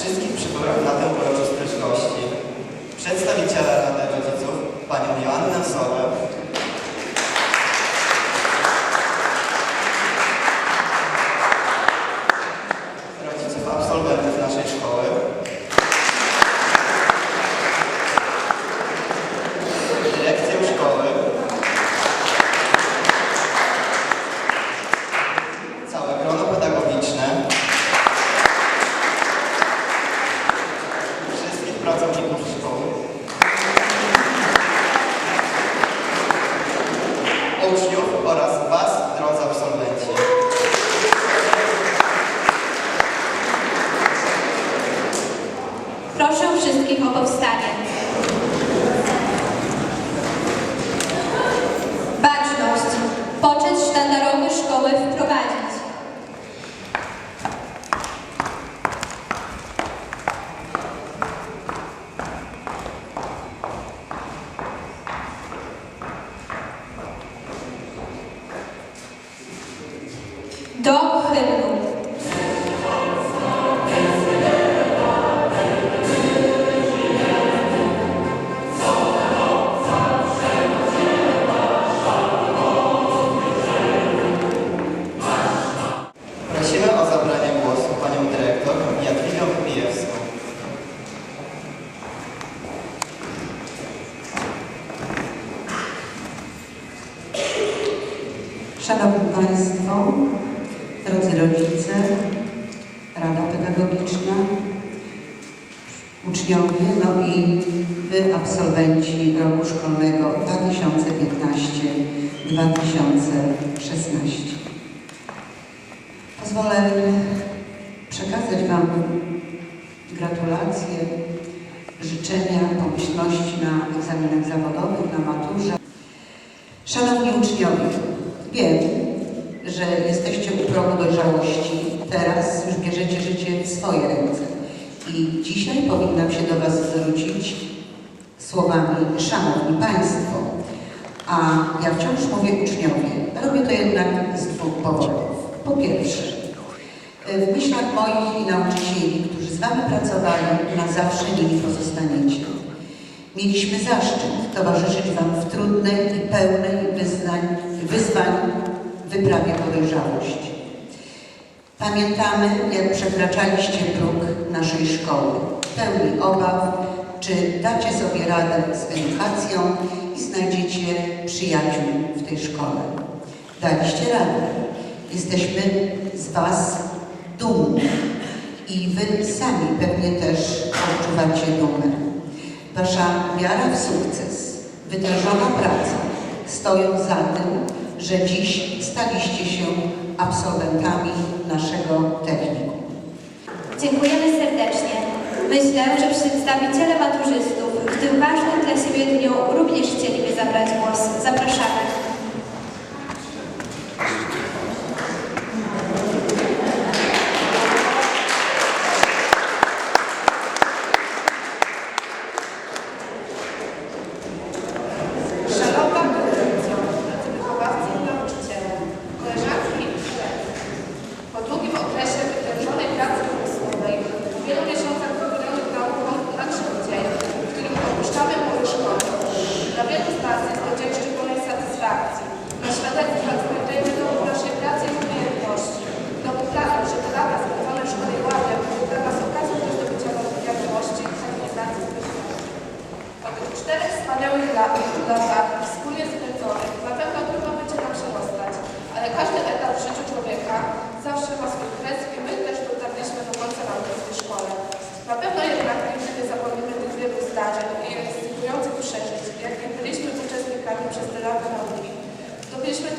wszystkich przybyłych na tę gości. Przedstawiciela Rady Rodziców, panią Joannę Sobę, uczniowie, no i Wy, absolwenci roku szkolnego 2015-2016. Pozwolę przekazać Wam gratulacje, życzenia, pomyślności na egzaminach zawodowych, na maturze. Szanowni uczniowie, wiem, że jesteście u progu dojrzałości. Teraz już bierzecie życie w swoje ręce. I dzisiaj powinnam się do Was zwrócić słowami Szanowni Państwo. A ja wciąż mówię uczniowie. Robię to jednak z dwóch powodów. Po pierwsze, w myślach moich i nauczycieli, którzy z Wami pracowali, na zawsze nimi pozostaniecie. Mieliśmy zaszczyt towarzyszyć Wam w trudnej i pełnej wyznań, wyzwań wyprawie po dojrzałość. Pamiętamy, jak przekraczaliście próg naszej szkoły, pełni obaw, czy dacie sobie radę z edukacją i znajdziecie przyjaciół w tej szkole. Daliście radę. Jesteśmy z Was dumni i Wy sami pewnie też odczuwacie dumę. Wasza wiara w sukces, wytężona praca stoją za tym, że dziś staliście się absolwentami naszego technikum. Dziękujemy serdecznie. Myślę, że przedstawiciele maturzystów w tym ważnym dla siebie dniu również chcieliby zabrać głos. Zapraszamy.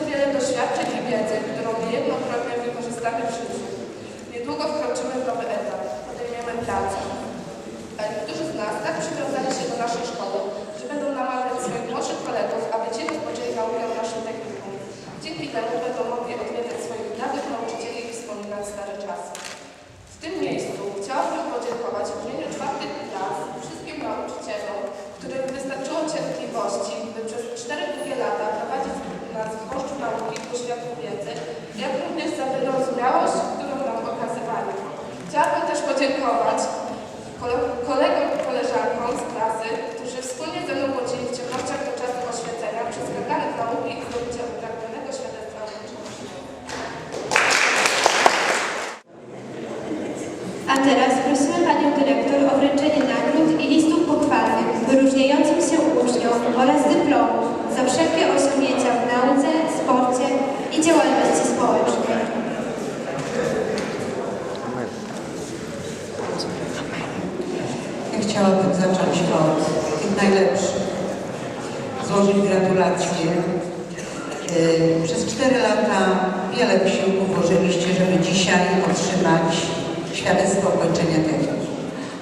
Wiele doświadczeń i wiedzy, którą niejednokrotnie wykorzystamy w życiu. Niedługo wkroczymy w nowy etap, podejmiemy pracę. A niektórzy z nas tak przywiązali się do naszej szkoły, że będą namawiać swoich młodszych kolegów, aby ci rozpoczęli naukę naszym technikum. Dzięki temu będą mogli Złożyć gratulacje. Yy, Przez 4 lata wiele wysiłków włożyliście, żeby dzisiaj otrzymać świadectwo ukończenia techniki.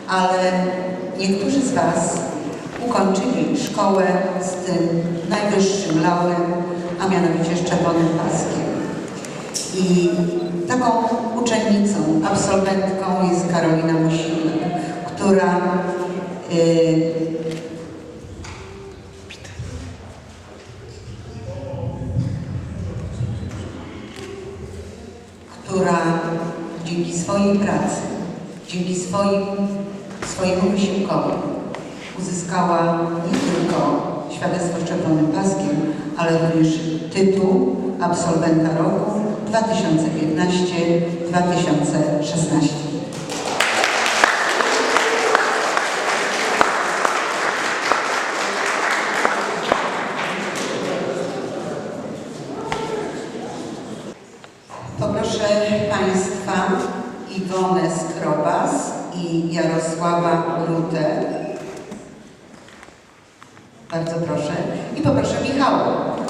Ale niektórzy z Was ukończyli szkołę z tym najwyższym laurem, a mianowicie z czerwonym paskiem. I taką uczennicą, absolwentką jest Karolina Musilnik, która y, która dzięki swojej pracy, dzięki swoim, swojemu wysiłkowi uzyskała nie tylko świadectwo z czerwonym paskiem, ale również tytuł absolwenta roku 2015-2016. I poproszę Michała.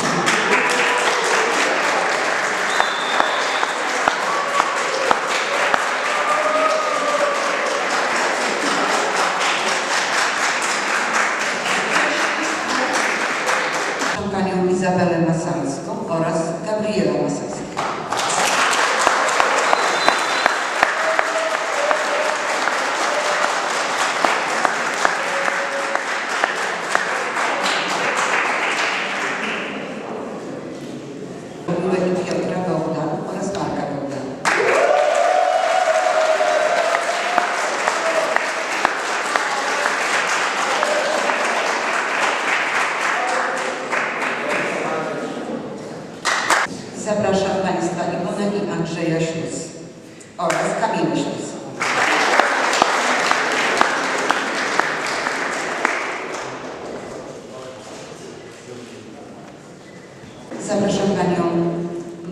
Zapraszam Panią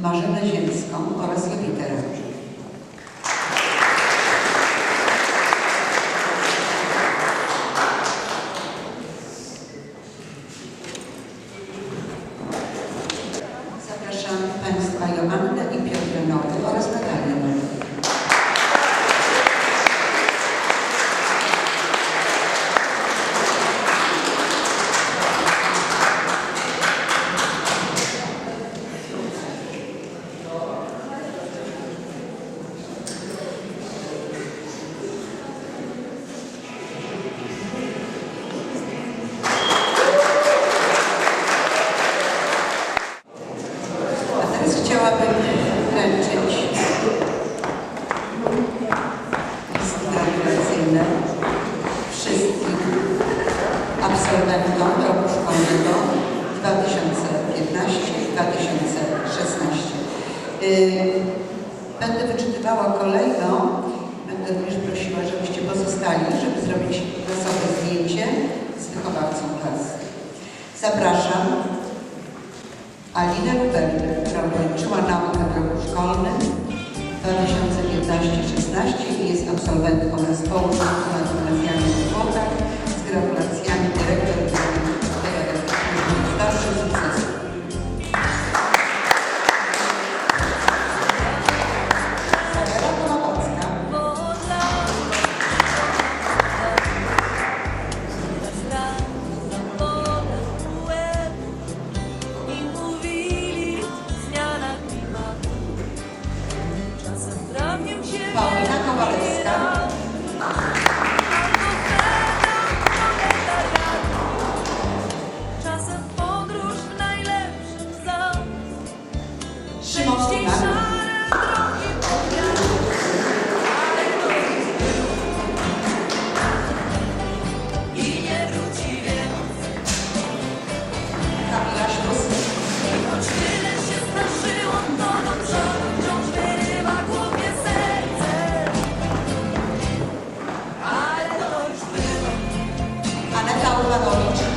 Marzenę Ziemską oraz Jowitę Ręcz. Zapraszam Państwa Joannę i Piotrę Nowy oraz Natalię Nowy. A teraz chciałabym wręczyć listy gratulacyjne wszystkim absolwentom roku szkolnego 2015-2016. Yy, Będę wyczytywała kolejno, będę również prosiła, żebyście pozostali, żeby zrobić losowe zdjęcie z wychowawcą klasy. Zapraszam Alinę Lubelkę, która ukończyła naukę w roku szkolnym 2015-16 i jest absolwentką zespołu z gratulacjami w Płotach, z gratulacjami Salvador.